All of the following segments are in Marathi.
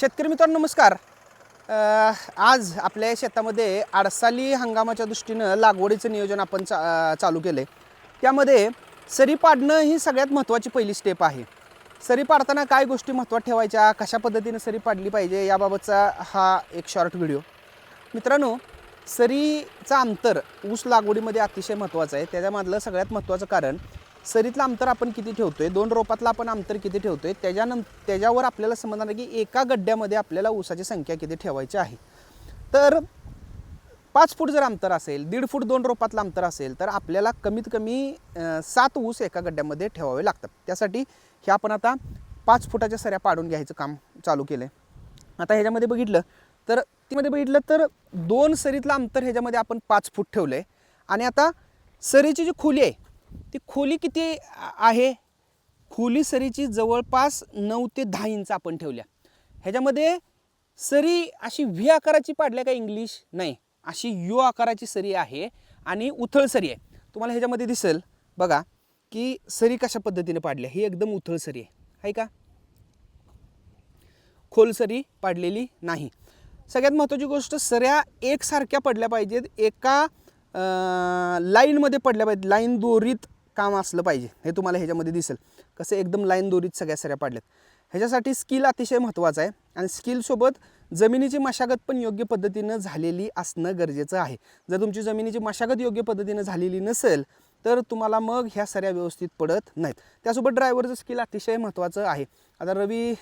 शेतकरी मित्रांनो नमस्कार. आज आपल्या शेतामध्ये आडसाली हंगामाच्या दृष्टीनं लागवडीचं नियोजन आपण चा चालू केलं आहे त्यामध्ये सरी पाडणं ही सगळ्यात महत्त्वाची पहिली स्टेप आहे. सरी पाडताना काय गोष्टी महत्त्वात ठेवायच्या? कशा पद्धतीनं सरी पाडली पाहिजे? याबाबतचा हा एक शॉर्ट व्हिडिओ मित्रांनो सरीचा अंतर ऊस लागवडीमध्ये अतिशय महत्त्वाचं आहे. त्याच्यामधलं सगळ्यात महत्त्वाचं कारण सरीतलं अंतर आपण किती ठेवतोय? दोन रोपातलं आपण अंतर किती ठेवतोय? त्याच्यानं त्याच्यावर आपल्याला समजणार आहे की एका गड्ड्यामध्ये आपल्याला ऊसाची संख्या किती ठेवायची आहे. तर पाच फूट जर अंतर असेल दीड फूट दोन रोपातलं अंतर असेल तर आपल्याला कमीत कमी सात ऊस एका गड्ड्यामध्ये ठेवावे लागतात. त्यासाठी हे आपण आता पाच फुटाच्या सऱ्या पाडून घ्यायचं काम चालू केलं आहे आता ह्याच्यामध्ये बघितलं तर तीमध्ये बघितलं तर दोन सरीतलं अंतर ह्याच्यामध्ये आपण पाच फूट ठेवलं आहे आणि आता सरीची जी खोली आहे ती खोली किती आहे? खोली सरीची जवळपास नऊ ते दहा इंच आपण ठेवल्या. ह्याच्यामध्ये सरी अशी व्ही आकाराची पाडल्या का इंग्लिश? नाही. अशी यू आकाराची सरी आहे आणि उथळ सरी आहे. तुम्हाला ह्याच्यामध्ये दिसेल बघा की सरी कशा पद्धतीने पाडल्या. ही एकदम उथळ सरी आहे. आहे का? खोलसरी पाडलेली नाही. सगळ्यात महत्त्वाची गोष्ट सऱ्या एकसारख्या पडल्या पाहिजेत. एका लाईनमध्ये पडल्या पाहिजेत. लाईन दोरीत काम असलं पाहिजे. हे तुम्हाला ह्याच्यामध्ये दिसेल. कसं एकदम लाईन दोरीत सगळ्या सऱ्या पाडल्यात. ह्याच्यासाठी स्किल अतिशय महत्त्वाचं आहे. आणि स्किलसोबत जमिनीची मशागत पण योग्य पद्धतीनं झालेली असणं गरजेचं आहे. जर तुमची जमिनीची मशागत योग्य पद्धतीनं झालेली नसेल तर तुम्हाला मग ह्या सऱ्या व्यवस्थित पडत नाहीत. त्यासोबत ड्रायव्हरचं स्किल अतिशय महत्त्वाचं आहे. आता रवी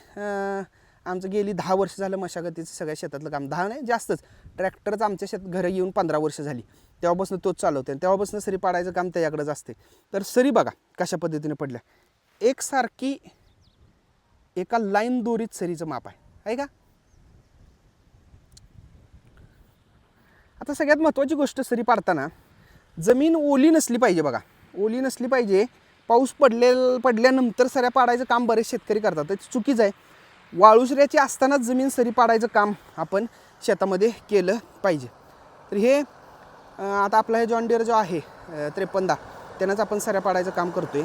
आमचं गेली दहा वर्ष झालं मशागतीचं सगळ्या शेतातलं काम. दहा नाही जास्तच. ट्रॅक्टरचं आमच्या शेत घरं येऊन पंधरा वर्ष झाली. तेव्हापासून तोच चालवते आणि तेव्हापासून सरी पाडायचं काम त्याच्याकडेच असते. तर सरी बघा कशा पद्धतीने पडल्या. एकसारखी एका लाईन दोरीत सरीचं माप आहे. आहे का? आता सगळ्यात महत्त्वाची गोष्ट सरी पाडताना जमीन ओली नसली पाहिजे बघा. ओली नसली पाहिजे. पाऊस पडले पडल्यानंतर सऱ्या पाडायचं काम बरेच शेतकरी करतात. ते चुकीचं आहे. वाळुसऱ्याची असतानाच जमीन सरी पाडायचं काम आपण शेतामध्ये केलं पाहिजे. तर हे आता आपला हे जॉन डिअर जो आहे त्रेपन्नदा त्रेपन्न त्यानंच आपण सऱ्या पाडायचं काम करतोय.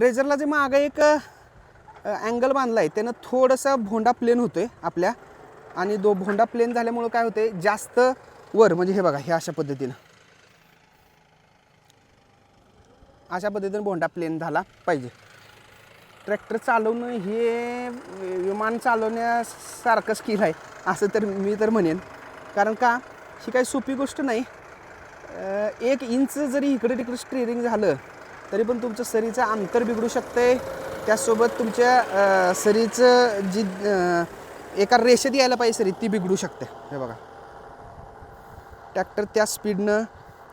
रेझरला जे मागं एक अँगल बांधला आहे त्यानं थोडंसं भोंडा प्लेन होतो आहे आपल्या. आणि दो भोंडा प्लेन झाल्यामुळं काय होते जास्त वर म्हणजे हे बघा हे अशा पद्धतीनं. अशा पद्धतीनं भोंडा प्लेन झाला पाहिजे. ट्रॅक्टर चालवणं हे विमान चालवण्यासारखं स्किल आहे. असं तर मी तर म्हणेन. कारण का ही काही सोपी गोष्ट नाही. एक इंच जरी इकडे तिकडे स्ट्रेरिंग झालं तरी पण तुमचं सरीचं अंतर बिघडू शकते त्याचसोबत तुमच्या शरीरचं सरीचं जी एका रेषेत यायला पाहिजे शरीर ती बिघडू शकते. हे बघा. ट्रॅक्टर त्या स्पीडनं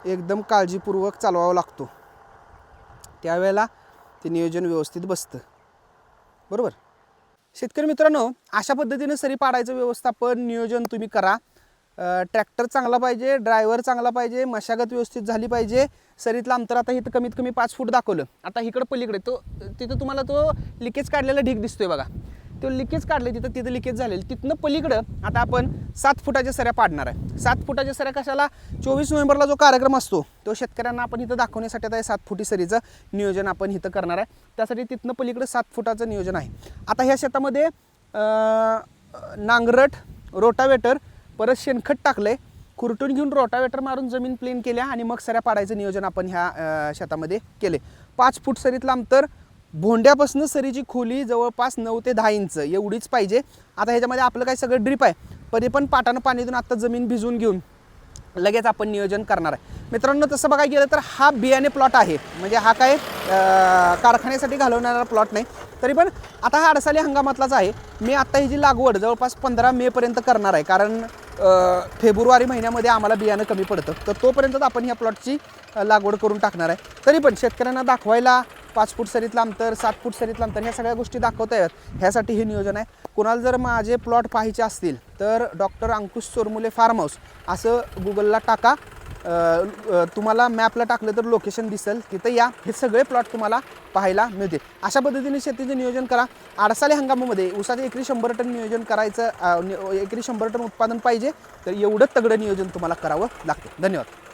एकदम काळजीपूर्वक चालवावा लागतो. त्यावेळेला ते नियोजन व्यवस्थित बसतं. बरोबर? शेतकरी मित्रांनो अशा पद्धतीनं सरी पाडायचं व्यवस्थापन नियोजन तुम्ही करा. ट्रॅक्टर चांगला पाहिजे ड्रायव्हर चांगला पाहिजे मशागत व्यवस्थित झाली पाहिजे. सरीतलं अंतर आता इथं कमीत कमी पाच फूट दाखवलं. आता इकडं पलीकडे तो तिथं तुम्हाला तो लिकेज काढलेला ढीक दिसतोय बघा. तो लिकेज काढले तिथं तिथं लिकेज झालेलं. तिथनं पलीकडं आता आपण सात फुटाच्या सऱ्या पाडणार आहे. सात फुटाच्या सऱ्या कशाला? चोवीस नोव्हेंबरला जो कार्यक्रम असतो तो शेतकऱ्यांना आपण इथं दाखवण्यासाठी आता सात फुटी सरीचं नियोजन आपण इथं करणार आहे. त्यासाठी तिथनं पलीकडं सात फुटाचं नियोजन आहे. आता ह्या शेतामध्ये नांगरट रोटावेटर परत शेणखत टाकलंय. खुरटून घेऊन रोटावेटर मारून जमीन प्लेन केल्या आणि मग सऱ्या पाडायचं नियोजन आपण ह्या शेतामध्ये केले पाच फूट सरीतलं अंतर भोंड्यापासून सरीची खोली जवळपास नऊ ते दहा इंच एवढीच पाहिजे. आता ह्याच्यामध्ये आपलं काय सगळं ड्रीप आहे. तरी पण पाटानं पाणी देऊन आत्ता जमीन भिजून घेऊन लगेच आपण नियोजन करणार आहे. मित्रांनो तसं बघायला गेलं तर हा बियाणे प्लॉट आहे. म्हणजे हा काय कारखान्यासाठी घालवणारा प्लॉट नाही. तरी पण आता हा अडसाली हंगामातलाच आहे. मी आत्ता ही जी लागवड जवळपास पंधरा मेपर्यंत करणार आहे. कारण फेब्रुवारी महिन्यामध्ये आम्हाला बियाणं कमी पडतं. तर तोपर्यंतच आपण ह्या प्लॉटची लागवड करून टाकणार आहे. तरी पण शेतकऱ्यांना दाखवायला पाच फूट सरीतलं अंतर सात फूट सरीतलं अंतर ह्या सगळ्या गोष्टी दाखवता येतात. ह्यासाठी हे नियोजन आहे. कोणाला जर माझे प्लॉट पाहायचे असतील तर doctor Ankush Chormule farm house असं गुगलला टाका. तुम्हाला मॅपला टाकलं तर लोकेशन दिसेल. तिथं या. हे सगळे प्लॉट तुम्हाला पाहायला मिळतील. अशा पद्धतीने शेतीचं नियोजन करा. आडसाली हंगामामध्ये ऊसाचे एकरी शंभर टन नियोजन करायचं एकरी शंभर टन उत्पादन पाहिजे तर एवढं तगडं नियोजन तुम्हाला करावं लागतं. धन्यवाद.